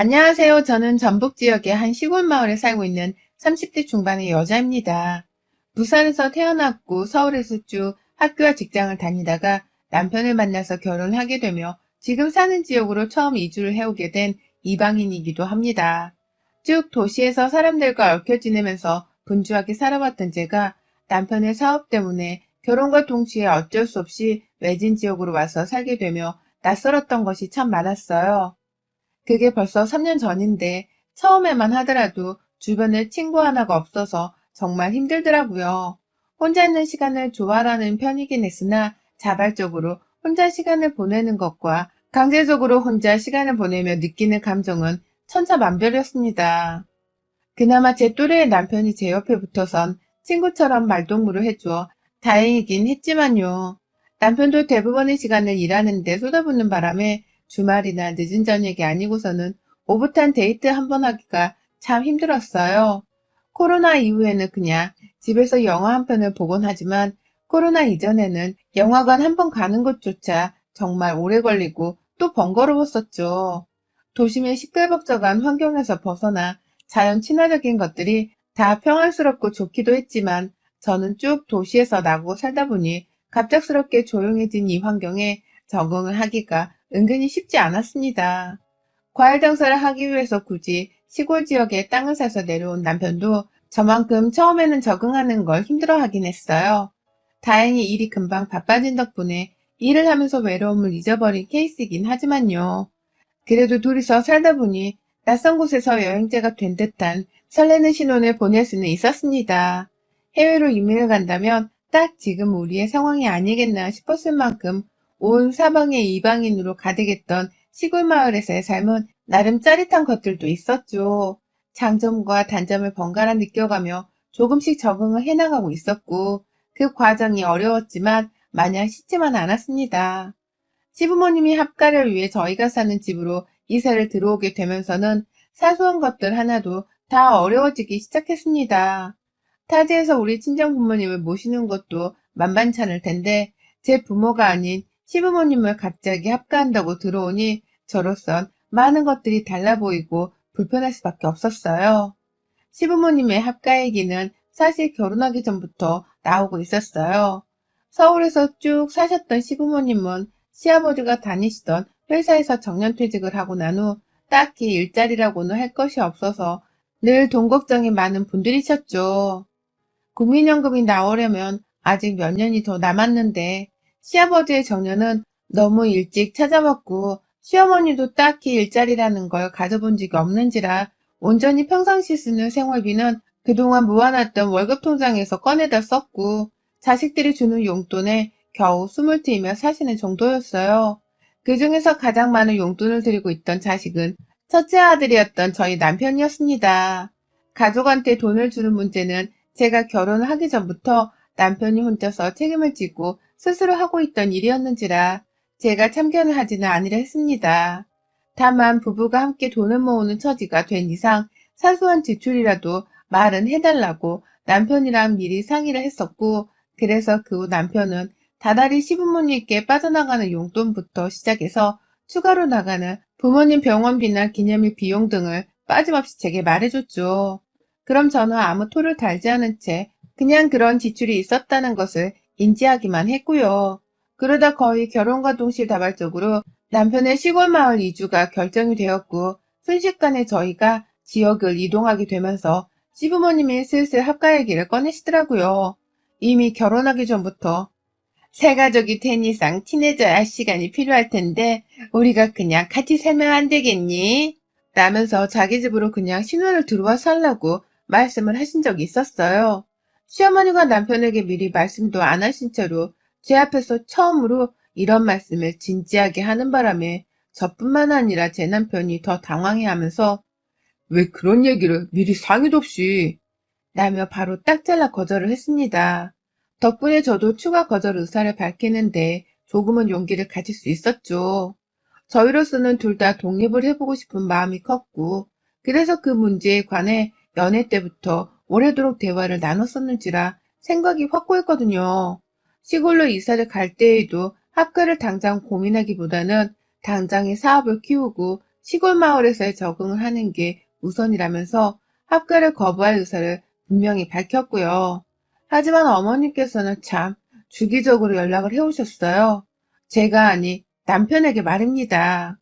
안녕하세요. 저는 전북 지역의 한 시골 마을에 살고 있는 30대 중반의 여자입니다. 부산에서 태어났고 서울에서 쭉 학교와 직장을 다니다가 남편을 만나서 결혼하게 되며 지금 사는 지역으로 처음 이주를 해오게 된 이방인이기도 합니다. 쭉 도시에서 사람들과 얽혀 지내면서 분주하게 살아왔던 제가 남편의 사업 때문에 결혼과 동시에 어쩔 수 없이 외진 지역으로 와서 살게 되며 낯설었던 것이 참 많았어요. 그게 벌써 3년 전인데 처음에만 하더라도 주변에 친구 하나가 없어서 정말 힘들더라고요. 혼자 있는 시간을 좋아하는 편이긴 했으나 자발적으로 혼자 시간을 보내는 것과 강제적으로 혼자 시간을 보내며 느끼는 감정은 천차만별이었습니다. 그나마 제 또래의 남편이 제 옆에 붙어선 친구처럼 말동무를 해주어 다행이긴 했지만요. 남편도 대부분의 시간을 일하는데 쏟아붓는 바람에 주말이나 늦은 저녁이 아니고서는 오붓한 데이트 한 번 하기가 참 힘들었어요. 코로나 이후에는 그냥 집에서 영화 한 편을 보곤 하지만 코로나 이전에는 영화관 한 번 가는 것조차 정말 오래 걸리고 또 번거로웠었죠. 도심의 시끌벅적한 환경에서 벗어나 자연 친화적인 것들이 다 평화스럽고 좋기도 했지만 저는 쭉 도시에서 나고 살다 보니 갑작스럽게 조용해진 이 환경에 적응을 하기가 은근히 쉽지 않았습니다. 과일 장사를 하기 위해서 굳이 시골 지역에 땅을 사서 내려온 남편도 저만큼 처음에는 적응하는 걸 힘들어하긴 했어요. 다행히 일이 금방 바빠진 덕분에 일을 하면서 외로움을 잊어버린 케이스이긴 하지만요. 그래도 둘이서 살다 보니 낯선 곳에서 여행자가 된 듯한 설레는 신혼을 보낼 수는 있었습니다. 해외로 이민을 간다면 딱 지금 우리의 상황이 아니겠나 싶었을 만큼 온 사방의 이방인으로 가득했던 시골 마을에서의 삶은 나름 짜릿한 것들도 있었죠. 장점과 단점을 번갈아 느껴가며 조금씩 적응을 해나가고 있었고 그 과정이 어려웠지만 마냥 쉽지만 않았습니다. 시부모님이 합가를 위해 저희가 사는 집으로 이사를 들어오게 되면서는 사소한 것들 하나도 다 어려워지기 시작했습니다. 타지에서 우리 친정 부모님을 모시는 것도 만만찮을 텐데 제 부모가 아닌 시부모님을 갑자기 합가한다고 들어오니 저로선 많은 것들이 달라 보이고 불편할 수밖에 없었어요. 시부모님의 합가 얘기는 사실 결혼하기 전부터 나오고 있었어요. 서울에서 쭉 사셨던 시부모님은 시아버지가 다니시던 회사에서 정년퇴직을 하고 난 후 딱히 일자리라고는 할 것이 없어서 늘 돈 걱정이 많은 분들이셨죠. 국민연금이 나오려면 아직 몇 년이 더 남았는데 시아버지의 정년은 너무 일찍 찾아왔고 시어머니도 딱히 일자리라는 걸 가져본 적이 없는지라 온전히 평상시 쓰는 생활비는 그동안 모아놨던 월급 통장에서 꺼내다 썼고 자식들이 주는 용돈에 겨우 숨을 트이며 사시는 정도였어요. 그 중에서 가장 많은 용돈을 드리고 있던 자식은 첫째 아들이었던 저희 남편이었습니다. 가족한테 돈을 주는 문제는 제가 결혼을 하기 전부터 남편이 혼자서 책임을 지고 스스로 하고 있던 일이었는지라 제가 참견을 하지는 아니라 했습니다. 다만 부부가 함께 돈을 모으는 처지가 된 이상 사소한 지출이라도 말은 해달라고 남편이랑 미리 상의를 했었고 그래서 그 후 남편은 다달이 시부모님께 빠져나가는 용돈부터 시작해서 추가로 나가는 부모님 병원비나 기념일 비용 등을 빠짐없이 제게 말해줬죠. 그럼 저는 아무 토를 달지 않은 채 그냥 그런 지출이 있었다는 것을 인지하기만 했고요. 그러다 거의 결혼과 동시다발적으로 남편의 시골 마을 이주가 결정이 되었고 순식간에 저희가 지역을 이동하게 되면서 시부모님이 슬슬 합가 얘기를 꺼내시더라고요. 이미 결혼하기 전부터 새 가족이 된 이상 친해져야 할 시간이 필요할 텐데 우리가 그냥 같이 살면 안 되겠니? 라면서 자기 집으로 그냥 신혼을 들어와 살라고 말씀을 하신 적이 있었어요. 시어머니가 남편에게 미리 말씀도 안 하신 채로 제 앞에서 처음으로 이런 말씀을 진지하게 하는 바람에 저뿐만 아니라 제 남편이 더 당황해하면서 왜 그런 얘기를 미리 상의도 없이 라며 바로 딱 잘라 거절을 했습니다. 덕분에 저도 추가 거절 의사를 밝히는데 조금은 용기를 가질 수 있었죠. 저희로서는 둘 다 독립을 해보고 싶은 마음이 컸고 그래서 그 문제에 관해 연애 때부터 오래도록 대화를 나눴었는지라 생각이 확고했거든요. 시골로 이사를 갈 때에도 학교를 당장 고민하기보다는 당장의 사업을 키우고 시골 마을에서의 적응을 하는 게 우선이라면서 학교를 거부할 의사를 분명히 밝혔고요. 하지만 어머니께서는 참 주기적으로 연락을 해오셨어요. 제가 아니 남편에게 말입니다.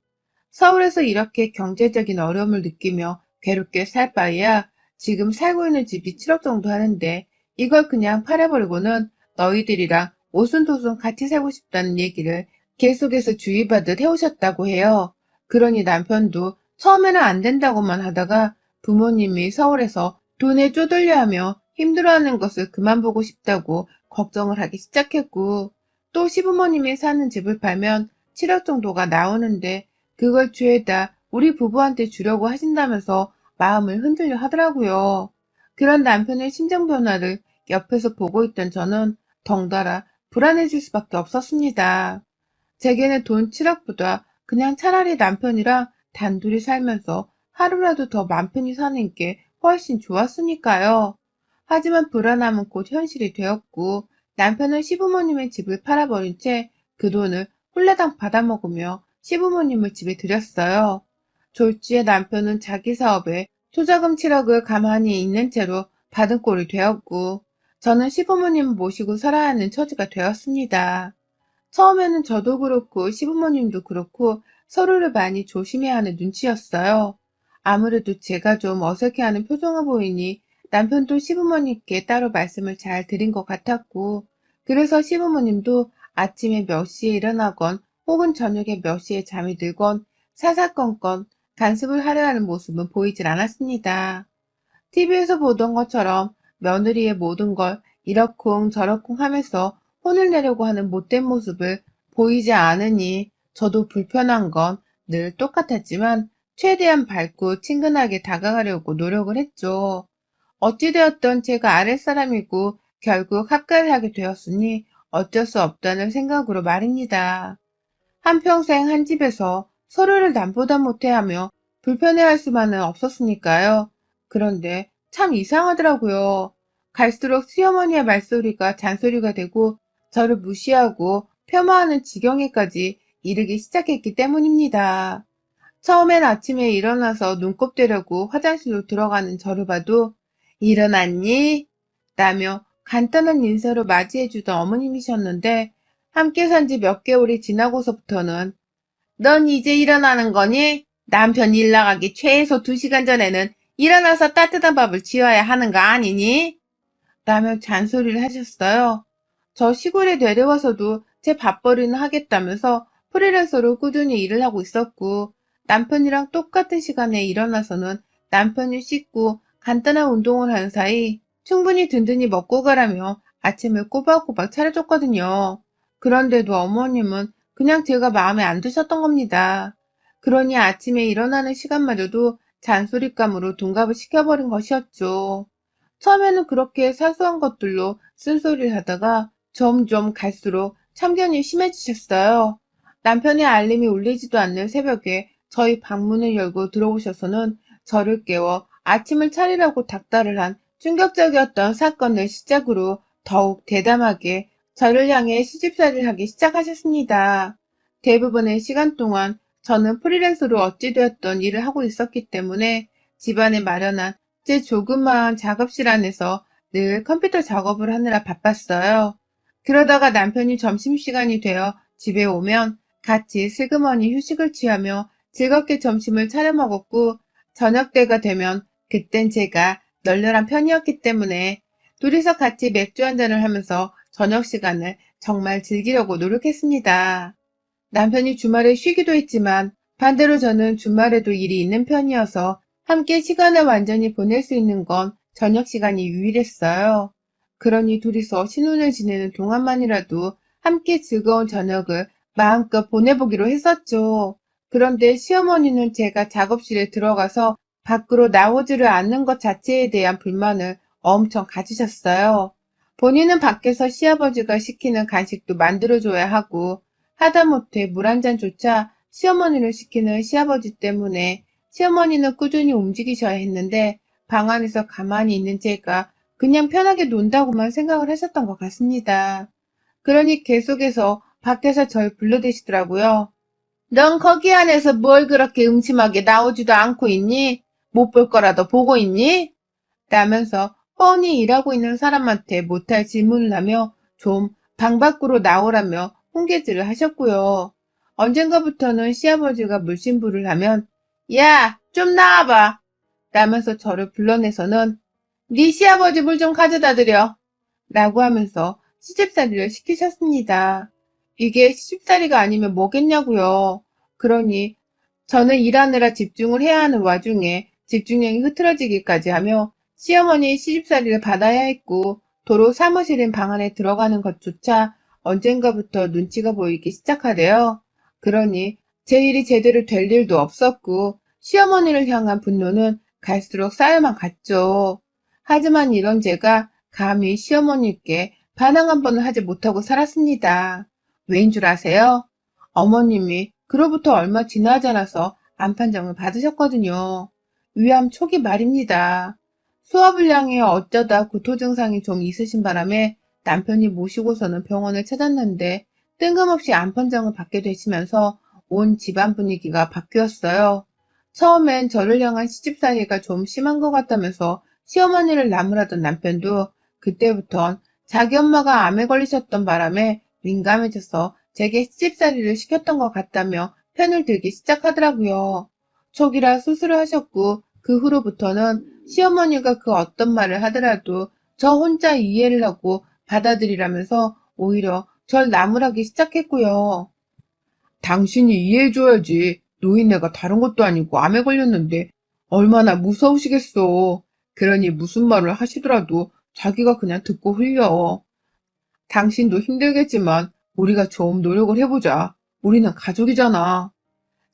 서울에서 이렇게 경제적인 어려움을 느끼며 괴롭게 살 바에야 지금 살고 있는 집이 7억 정도 하는데 이걸 그냥 팔아버리고는 너희들이랑 오순도순 같이 살고 싶다는 얘기를 계속해서 주의받듯 해오셨다고 해요. 그러니 남편도 처음에는 안 된다고만 하다가 부모님이 서울에서 돈에 쪼들려 하며 힘들어하는 것을 그만 보고 싶다고 걱정을 하기 시작했고 또 시부모님이 사는 집을 팔면 7억 정도가 나오는데 그걸 죄다 우리 부부한테 주려고 하신다면서 마음을 흔들려 하더라고요. 그런 남편의 심정 변화를 옆에서 보고 있던 저는 덩달아 불안해질 수밖에 없었습니다. 제게는 돈 7억보다 그냥 차라리 남편이랑 단둘이 살면서 하루라도 더 맘 편히 사는 게 훨씬 좋았으니까요. 하지만 불안함은 곧 현실이 되었고 남편은 시부모님의 집을 팔아버린 채 그 돈을 홀레당 받아먹으며 시부모님을 집에 들였어요. 졸지에 남편은 자기 사업에 투자금 7억을 가만히 있는 채로 받은 꼴이 되었고 저는 시부모님을 모시고 살아야 하는 처지가 되었습니다. 처음에는 저도 그렇고 시부모님도 그렇고 서로를 많이 조심해야 하는 눈치였어요. 아무래도 제가 좀 어색해하는 표정을 보이니 남편도 시부모님께 따로 말씀을 잘 드린 것 같았고 그래서 시부모님도 아침에 몇 시에 일어나건 혹은 저녁에 몇 시에 잠이 들건 사사건건 간섭을 하려 하는 모습은 보이질 않았습니다. TV에서 보던 것처럼 며느리의 모든 걸 이러쿵 저러쿵 하면서 혼을 내려고 하는 못된 모습을 보이지 않으니 저도 불편한 건 늘 똑같았지만 최대한 밝고 친근하게 다가가려고 노력을 했죠. 어찌되었던 제가 아랫사람이고 결국 합가를 하게 되었으니 어쩔 수 없다는 생각으로 말입니다. 한평생 한 집에서 서로를 남보다 못해하며 불편해할 수만은 없었으니까요. 그런데 참 이상하더라고요. 갈수록 시어머니의 말소리가 잔소리가 되고 저를 무시하고 폄하하는 지경에까지 이르기 시작했기 때문입니다. 처음엔 아침에 일어나서 눈곱 대려고 화장실로 들어가는 저를 봐도 일어났니? 라며 간단한 인사로 맞이해주던 어머님이셨는데 함께 산 지 몇 개월이 지나고서부터는 넌 이제 일어나는 거니? 남편 일 나가기 최소 2시간 전에는 일어나서 따뜻한 밥을 지어야 하는 거 아니니? 라며 잔소리를 하셨어요. 저 시골에 내려와서도 제 밥벌이는 하겠다면서 프리랜서로 꾸준히 일을 하고 있었고 남편이랑 똑같은 시간에 일어나서는 남편이 씻고 간단한 운동을 하는 사이 충분히 든든히 먹고 가라며 아침을 꼬박꼬박 차려줬거든요. 그런데도 어머님은 그냥 제가 마음에 안 드셨던 겁니다. 그러니 아침에 일어나는 시간마저도 잔소리감으로 둔갑을 시켜버린 것이었죠. 처음에는 그렇게 사소한 것들로 쓴소리를 하다가 점점 갈수록 참견이 심해지셨어요. 남편의 알림이 울리지도 않는 새벽에 저희 방문을 열고 들어오셔서는 저를 깨워 아침을 차리라고 닥달을 한 충격적이었던 사건을 시작으로 더욱 대담하게 저를 향해 시집살이를 하기 시작하셨습니다. 대부분의 시간 동안 저는 프리랜서로 어찌되었던 일을 하고 있었기 때문에 집안에 마련한 제 조그마한 작업실 안에서 늘 컴퓨터 작업을 하느라 바빴어요. 그러다가 남편이 점심시간이 되어 집에 오면 같이 슬그머니 휴식을 취하며 즐겁게 점심을 차려 먹었고 저녁 때가 되면 그땐 제가 널널한 편이었기 때문에 둘이서 같이 맥주 한 잔을 하면서 저녁 시간을 정말 즐기려고 노력했습니다. 남편이 주말에 쉬기도 했지만 반대로 저는 주말에도 일이 있는 편이어서 함께 시간을 완전히 보낼 수 있는 건 저녁 시간이 유일했어요. 그러니 둘이서 신혼을 지내는 동안만이라도 함께 즐거운 저녁을 마음껏 보내보기로 했었죠. 그런데 시어머니는 제가 작업실에 들어가서 밖으로 나오지를 않는 것 자체에 대한 불만을 엄청 가지셨어요. 본인은 밖에서 시아버지가 시키는 간식도 만들어줘야 하고 하다못해 물 한 잔조차 시어머니를 시키는 시아버지 때문에 시어머니는 꾸준히 움직이셔야 했는데 방 안에서 가만히 있는 제가 그냥 편하게 논다고만 생각을 하셨던 것 같습니다. 그러니 계속해서 밖에서 절 불러대시더라고요. 넌 거기 안에서 뭘 그렇게 음침하게 나오지도 않고 있니? 못 볼 거라도 보고 있니? 라면서 뻔히 일하고 있는 사람한테 못할 질문을 하며 좀 방 밖으로 나오라며 홍계질을 하셨고요. 언젠가부터는 시아버지가 물심부를 하면 야, 좀 나와봐. 라면서 저를 불러내서는 네 시아버지 물 좀 가져다 드려. 라고 하면서 시집살이를 시키셨습니다. 이게 시집살이가 아니면 뭐겠냐고요. 그러니 저는 일하느라 집중을 해야 하는 와중에 집중력이 흐트러지기까지 하며 시어머니 시집살이를 받아야 했고 도로 사무실인 방 안에 들어가는 것조차 언젠가부터 눈치가 보이기 시작하대요. 그러니 제 일이 제대로 될 일도 없었고 시어머니를 향한 분노는 갈수록 쌓여만 갔죠. 하지만 이런 제가 감히 시어머니께 반항 한 번을 하지 못하고 살았습니다. 왜인 줄 아세요? 어머님이 그로부터 얼마 지나지 않아서 암판정을 받으셨거든요. 위암 초기 말입니다. 소화불 량에 어쩌다 구토 증상이 좀 있으신 바람에 남편이 모시고서는 병원을 찾았는데 뜬금없이 암판정을 받게 되시면서 온 집안 분위기가 바뀌었어요. 처음엔 저를 향한 시집살이가 좀 심한 것 같다면서 시어머니를 나무라던 남편도 그때부턴 자기 엄마가 암에 걸리셨던 바람에 민감해져서 제게 시집살이를 시켰던 것 같다며 편을 들기 시작하더라고요. 초기라 수술을 하셨고 그 후로부터는 시어머니가 그 어떤 말을 하더라도 저 혼자 이해를 하고 받아들이라면서 오히려 절 나무라기 시작했고요. 당신이 이해해줘야지. 노인네가 다른 것도 아니고 암에 걸렸는데 얼마나 무서우시겠어. 그러니 무슨 말을 하시더라도 자기가 그냥 듣고 흘려. 당신도 힘들겠지만 우리가 좀 노력을 해보자. 우리는 가족이잖아.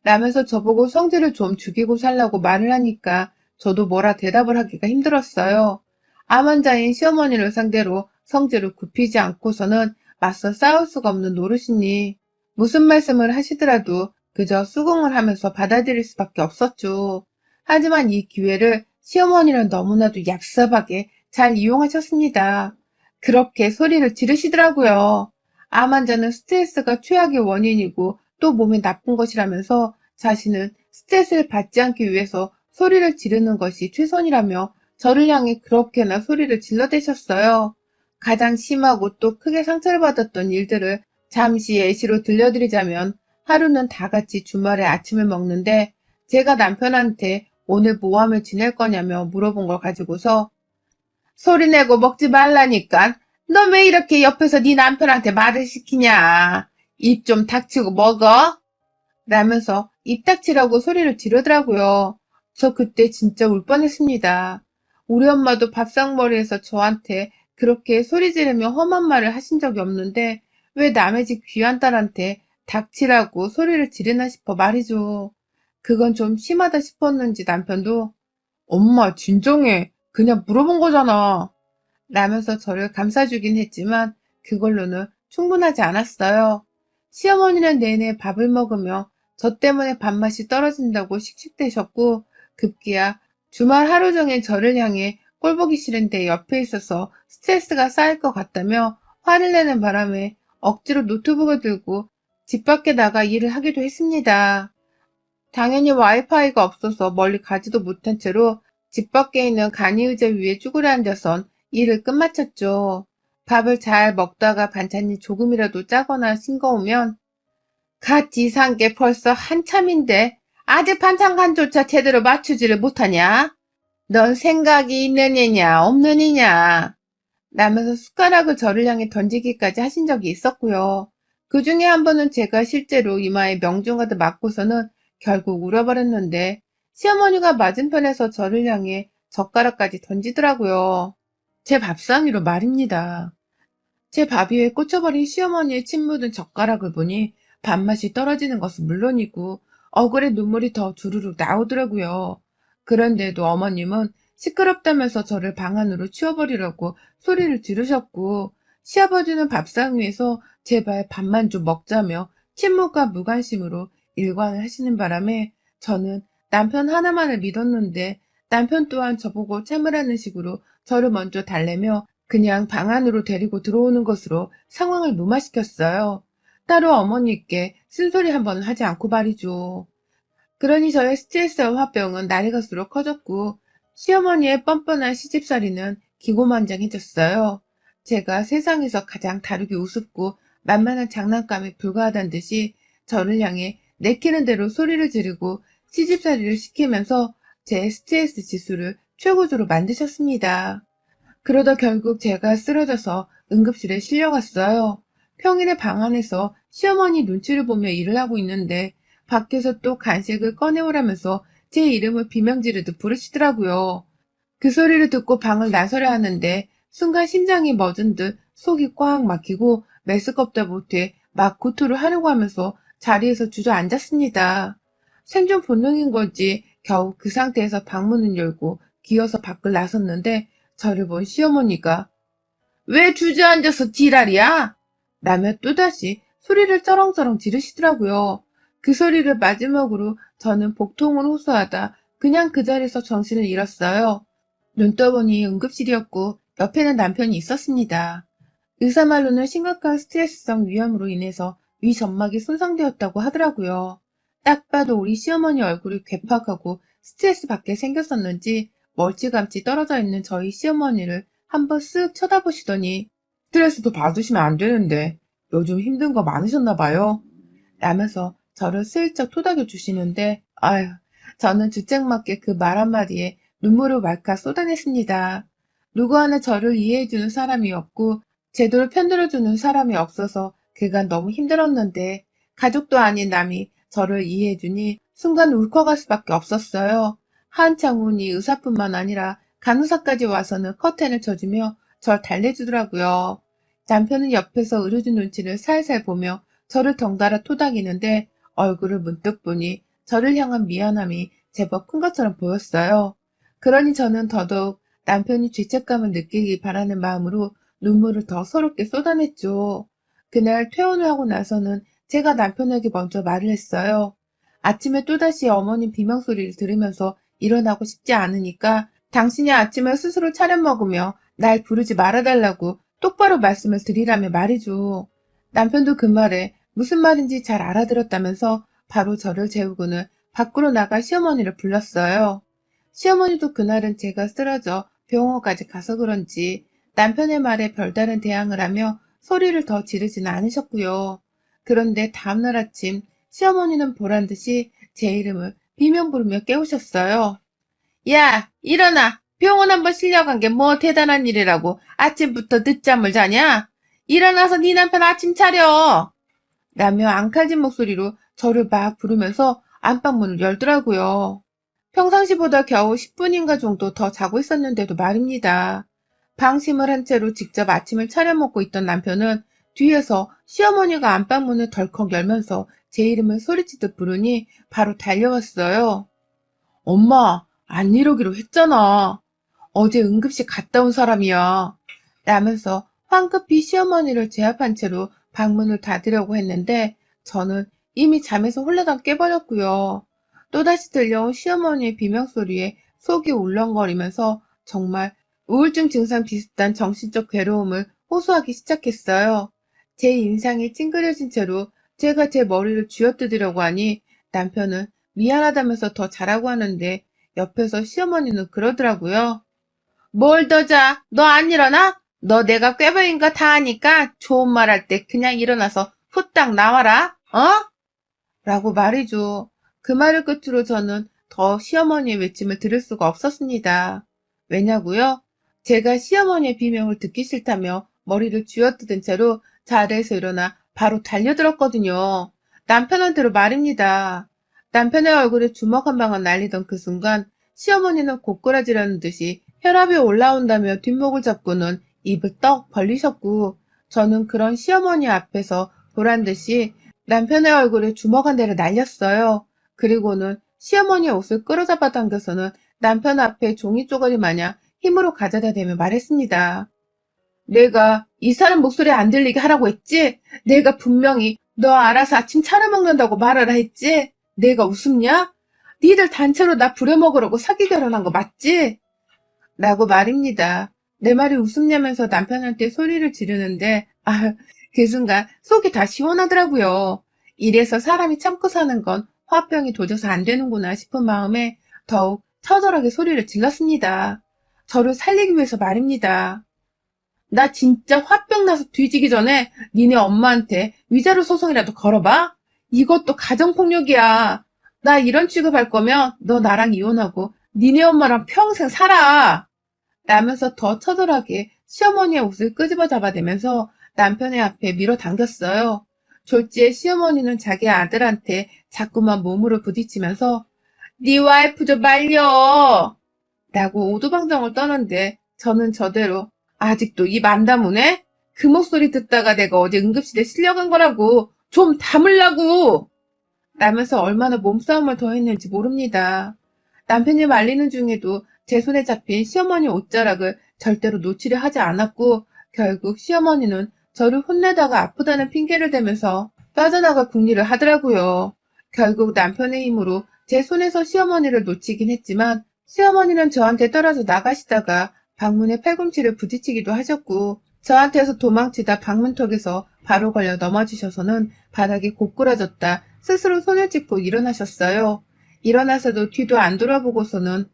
라면서 저보고 성질을 좀 죽이고 살라고 말을 하니까 저도 뭐라 대답을 하기가 힘들었어요. 암 환자인 시어머니를 상대로 성질을 굽히지 않고서는 맞서 싸울 수가 없는 노릇이니 무슨 말씀을 하시더라도 그저 수긍을 하면서 받아들일 수밖에 없었죠. 하지만 이 기회를 시어머니는 너무나도 얍삽하게 잘 이용하셨습니다. 그렇게 소리를 지르시더라고요. 암 환자는 스트레스가 최악의 원인이고 또 몸에 나쁜 것이라면서 자신은 스트레스를 받지 않기 위해서 소리를 지르는 것이 최선이라며 저를 향해 그렇게나 소리를 질러대셨어요. 가장 심하고 또 크게 상처를 받았던 일들을 잠시 예시로 들려드리자면 하루는 다 같이 주말에 아침을 먹는데 제가 남편한테 오늘 모함을 지낼 거냐며 물어본 걸 가지고서 소리 내고 먹지 말라니까 너 왜 이렇게 옆에서 네 남편한테 말을 시키냐 입 좀 닥치고 먹어 라면서 입 닥치라고 소리를 지르더라고요. 저 그때 진짜 울 뻔했습니다. 우리 엄마도 밥상머리에서 저한테 그렇게 소리 지르며 험한 말을 하신 적이 없는데 왜 남의 집 귀한 딸한테 닥치라고 소리를 지르나 싶어 말이죠. 그건 좀 심하다 싶었는지 남편도 엄마 진정해. 그냥 물어본 거잖아. 라면서 저를 감싸주긴 했지만 그걸로는 충분하지 않았어요. 시어머니는 내내 밥을 먹으며 저 때문에 밥맛이 떨어진다고 씩씩대셨고 급기야 주말 하루 종일 저를 향해 꼴보기 싫은데 옆에 있어서 스트레스가 쌓일 것 같다며 화를 내는 바람에 억지로 노트북을 들고 집 밖에 나가 일을 하기도 했습니다. 당연히 와이파이가 없어서 멀리 가지도 못한 채로 집 밖에 있는 간이 의자 위에 쭈그려 앉아선 일을 끝마쳤죠. 밥을 잘 먹다가 반찬이 조금이라도 짜거나 싱거우면 같이 산게 벌써 한참인데 아직 반찬 간조차 제대로 맞추지를 못하냐? 넌 생각이 없는 애냐? 라면서 숟가락을 저를 향해 던지기까지 하신 적이 있었고요. 그 중에 한 번은 제가 실제로 이마에 명중가득 맞고서는 결국 울어버렸는데 시어머니가 맞은편에서 저를 향해 젓가락까지 던지더라고요. 제 밥상 위로 말입니다. 제 밥 위에 꽂혀버린 시어머니의 침 묻은 젓가락을 보니 밥맛이 떨어지는 것은 물론이고 억울해 눈물이 더 주르륵 나오더라고요. 그런데도 어머님은 시끄럽다면서 저를 방 안으로 치워버리려고 소리를 지르셨고 시아버지는 밥상 위에서 제발 밥만 좀 먹자며 침묵과 무관심으로 일관을 하시는 바람에 저는 남편 하나만을 믿었는데 남편 또한 저보고 참으라는 식으로 저를 먼저 달래며 그냥 방 안으로 데리고 들어오는 것으로 상황을 무마시켰어요. 따로 어머니께 쓴소리 한 번은 하지 않고 말이죠. 그러니 저의 스트레스와 화병은 날이 갈수록 커졌고 시어머니의 뻔뻔한 시집살이는 기고만장해졌어요. 제가 세상에서 가장 다르게 우습고 만만한 장난감에 불과하다는 듯이 저를 향해 내키는 대로 소리를 지르고 시집살이를 시키면서 제 스트레스 지수를 최고조로 만드셨습니다. 그러다 결국 제가 쓰러져서 응급실에 실려갔어요. 평일에 방 안에서 시어머니 눈치를 보며 일을 하고 있는데 밖에서 또 간식을 꺼내오라면서 제 이름을 비명지르듯 부르시더라고요. 그 소리를 듣고 방을 나서려 하는데 순간 심장이 멎은 듯 속이 꽉 막히고 메스껍다 못해 막 구토를 하려고 하면서 자리에서 주저앉았습니다. 생존 본능인 건지 겨우 그 상태에서 방문을 열고 기어서 밖을 나섰는데 저를 본 시어머니가 왜 주저앉아서 지랄이야? 라며 또다시 소리를 쩌렁쩌렁 지르시더라고요. 그 소리를 마지막으로 저는 복통을 호소하다 그냥 그 자리에서 정신을 잃었어요. 눈 떠보니 응급실이었고 옆에는 남편이 있었습니다. 의사 말로는 심각한 스트레스성 위염으로 인해서 위 점막이 손상되었다고 하더라고요. 딱 봐도 우리 시어머니 얼굴이 괴팍하고 스트레스 받게 생겼었는지 멀찌감치 떨어져 있는 저희 시어머니를 한번 쓱 쳐다보시더니 스트레스도 받으시면 안 되는데 요즘 힘든 거 많으셨나 봐요. 라면서 저를 슬쩍 토닥여 주시는데 아휴 저는 주책맞게 그 말 한마디에 눈물을 왈칵 쏟아냈습니다. 누구 하나 저를 이해해주는 사람이 없고 제대로 편들어주는 사람이 없어서 그간 너무 힘들었는데 가족도 아닌 남이 저를 이해해주니 순간 울컥할 수밖에 없었어요. 한창훈이 의사뿐만 아니라 간호사까지 와서는 커튼을 쳐주며 절 달래주더라고요. 남편은 옆에서 의료진 눈치를 살살 보며 저를 덩달아 토닥이는데 얼굴을 문득 보니 저를 향한 미안함이 제법 큰 것처럼 보였어요. 그러니 저는 더더욱 남편이 죄책감을 느끼기 바라는 마음으로 눈물을 더 서럽게 쏟아냈죠. 그날 퇴원을 하고 나서는 제가 남편에게 먼저 말을 했어요. 아침에 또다시 어머님 비명소리를 들으면서 일어나고 싶지 않으니까 당신이 아침에 스스로 차려 먹으며 날 부르지 말아달라고 똑바로 말씀을 드리라며 말이죠. 남편도 그 말에 무슨 말인지 잘 알아들었다면서 바로 저를 재우고는 밖으로 나가 시어머니를 불렀어요. 시어머니도 그날은 제가 쓰러져 병원까지 가서 그런지 남편의 말에 별다른 대항을 하며 소리를 더 지르지는 않으셨고요. 그런데 다음날 아침 시어머니는 보란 듯이 제 이름을 비명 부르며 깨우셨어요. 야, 일어나! 병원 한번 실려간 게 뭐 대단한 일이라고 아침부터 늦잠을 자냐? 일어나서 네 남편 아침 차려! 라며 앙칼진 목소리로 저를 막 부르면서 안방문을 열더라고요. 평상시보다 겨우 10분인가 정도 더 자고 있었는데도 말입니다. 방심을 한 채로 직접 아침을 차려 먹고 있던 남편은 뒤에서 시어머니가 안방문을 덜컥 열면서 제 이름을 소리치듯 부르니 바로 달려왔어요. 엄마, 안 이러기로 했잖아. 어제 응급실 갔다 온 사람이야. 라면서 황급히 시어머니를 제압한 채로 방문을 닫으려고 했는데 저는 이미 잠에서 홀라당 깨버렸고요. 또다시 들려온 시어머니의 비명소리에 속이 울렁거리면서 정말 우울증 증상 비슷한 정신적 괴로움을 호소하기 시작했어요. 제 인상이 찡그려진 채로 제가 제 머리를 쥐어뜯으려고 하니 남편은 미안하다면서 더 자라고 하는데 옆에서 시어머니는 그러더라고요. 뭘 더 자? 너 안 일어나? 너 내가 꾀버린 거다 아니까 좋은 말 할 때 그냥 일어나서 후딱 나와라. 어? 라고 말이죠. 그 말을 끝으로 저는 더 시어머니의 외침을 들을 수가 없었습니다. 왜냐고요? 제가 시어머니의 비명을 듣기 싫다며 머리를 쥐어뜯은 채로 자리에서 일어나 바로 달려들었거든요. 남편한테로 말입니다. 남편의 얼굴에 주먹 한 방울 날리던 그 순간 시어머니는 고꾸라지라는 듯이 혈압이 올라온다며 뒷목을 잡고는 입을 떡 벌리셨고 저는 그런 시어머니 앞에서 보란 듯이 남편의 얼굴에 주먹 한 대를 날렸어요. 그리고는 시어머니의 옷을 끌어잡아 당겨서는 남편 앞에 종이 쪼가리 마냥 힘으로 가져다 대며 말했습니다. 내가 이 사람 목소리 안 들리게 하라고 했지? 내가 분명히 너 알아서 아침 차려 먹는다고 말하라 했지? 내가 웃음냐? 니들 단체로 나 부려먹으려고 사기 결혼한 거 맞지? 라고 말입니다. 내 말이 웃음냐면서 남편한테 소리를 지르는데 아 그 순간 속이 다 시원하더라고요. 이래서 사람이 참고 사는 건 화병이 도져서 안 되는구나 싶은 마음에 더욱 처절하게 소리를 질렀습니다. 저를 살리기 위해서 말입니다. 나 진짜 화병 나서 뒤지기 전에 니네 엄마한테 위자료 소송이라도 걸어봐? 이것도 가정폭력이야. 나 이런 취급할 거면 너 나랑 이혼하고 니네 엄마랑 평생 살아. 라면서 더 처절하게 시어머니의 옷을 끄집어 잡아대면서 남편의 앞에 밀어당겼어요. 졸지에 시어머니는 자기 아들한테 자꾸만 몸으로 부딪히면서 네 와이프 좀 말려! 라고 오두방정을 떠는데 저는 저대로 아직도 이 만다문에? 그 목소리 듣다가 내가 어디 응급실에 실려간 거라고 좀 담으려고! 라면서 얼마나 몸싸움을 더 했는지 모릅니다. 남편이 말리는 중에도 제 손에 잡힌 시어머니 옷자락을 절대로 놓치려 하지 않았고 결국 시어머니는 저를 혼내다가 아프다는 핑계를 대면서 빠져나가 궁리를 하더라고요. 결국 남편의 힘으로 제 손에서 시어머니를 놓치긴 했지만 시어머니는 저한테 떨어져 나가시다가 방문에 팔꿈치를 부딪히기도 하셨고 저한테서 도망치다 방문턱에서 바로 걸려 넘어지셔서는 바닥이 고꾸라졌다 스스로 손을 짚고 일어나셨어요. 일어나서도 뒤도 안 돌아보고서는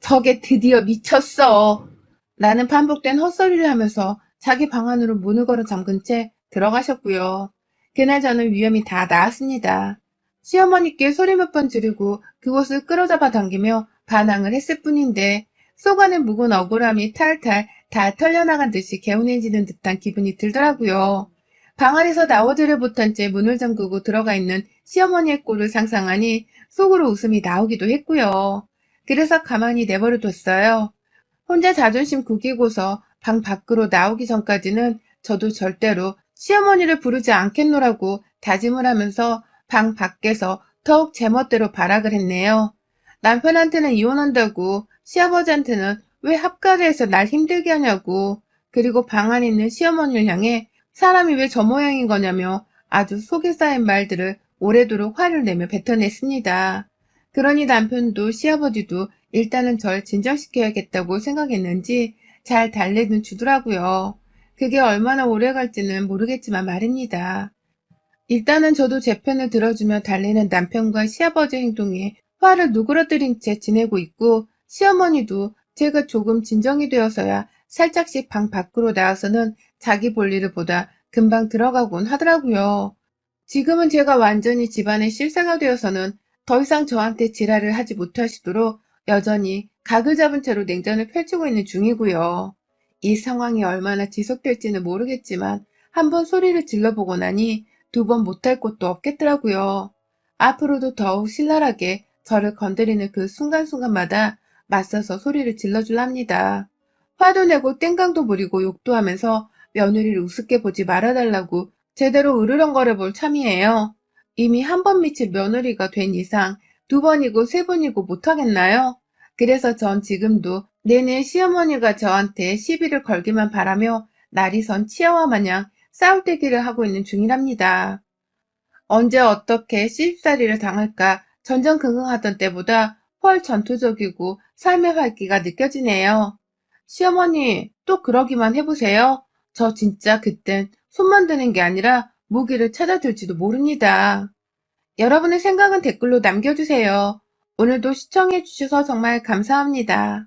저게 드디어 미쳤어. 나는 반복된 헛소리를 하면서 자기 방 안으로 문을 걸어 잠근 채 들어가셨고요. 그날 저는 위험이 다 나았습니다. 시어머니께 소리 몇 번 지르고 그곳을 끌어잡아 당기며 반항을 했을 뿐인데 속 안에 묵은 억울함이 탈탈 다 털려나간 듯이 개운해지는 듯한 기분이 들더라고요. 방 안에서 나오지를 못한 채 문을 잠그고 들어가 있는 시어머니의 꼴을 상상하니 속으로 웃음이 나오기도 했고요. 그래서 가만히 내버려 뒀어요. 혼자 자존심 구기고서 방 밖으로 나오기 전까지는 저도 절대로 시어머니를 부르지 않겠노라고 다짐을 하면서 방 밖에서 더욱 제멋대로 발악을 했네요. 남편한테는 이혼한다고 시아버지한테는 왜 합가리에서 날 힘들게 하냐고 그리고 방 안에 있는 시어머니를 향해 사람이 왜 저 모양인 거냐며 아주 속에 쌓인 말들을 오래도록 화를 내며 뱉어냈습니다. 그러니 남편도 시아버지도 일단은 절 진정시켜야겠다고 생각했는지 잘 달래는 주더라고요. 그게 얼마나 오래 갈지는 모르겠지만 말입니다. 일단은 저도 제 편을 들어주며 달래는 남편과 시아버지 행동에 화를 누그러뜨린 채 지내고 있고 시어머니도 제가 조금 진정이 되어서야 살짝씩 방 밖으로 나와서는 자기 볼일을 보다 금방 들어가곤 하더라고요. 지금은 제가 완전히 집안의 실세가 되어서는 더 이상 저한테 지랄을 하지 못하시도록 여전히 각을 잡은 채로 냉전을 펼치고 있는 중이고요. 이 상황이 얼마나 지속될지는 모르겠지만 한 번 소리를 질러보고 나니 두 번 못할 곳도 없겠더라고요. 앞으로도 더욱 신랄하게 저를 건드리는 그 순간순간마다 맞서서 소리를 질러줄랍니다. 화도 내고 땡깡도 부리고 욕도 하면서 며느리를 우습게 보지 말아달라고 제대로 으르렁거려 볼 참이에요. 이미 한 번 미칠 며느리가 된 이상 두 번이고 세 번이고 못하겠나요? 그래서 전 지금도 내내 시어머니가 저한테 시비를 걸기만 바라며 날이 선 치아와 마냥 싸울 대기를 하고 있는 중이랍니다. 언제 어떻게 시집살이를 당할까 전전긍긍하던 때보다 훨 전투적이고 삶의 활기가 느껴지네요. 시어머니, 또 그러기만 해보세요. 저 진짜 그땐 손만 드는 게 아니라 무기를 찾아들지도 모릅니다. 여러분의 생각은 댓글로 남겨주세요. 오늘도 시청해주셔서 정말 감사합니다.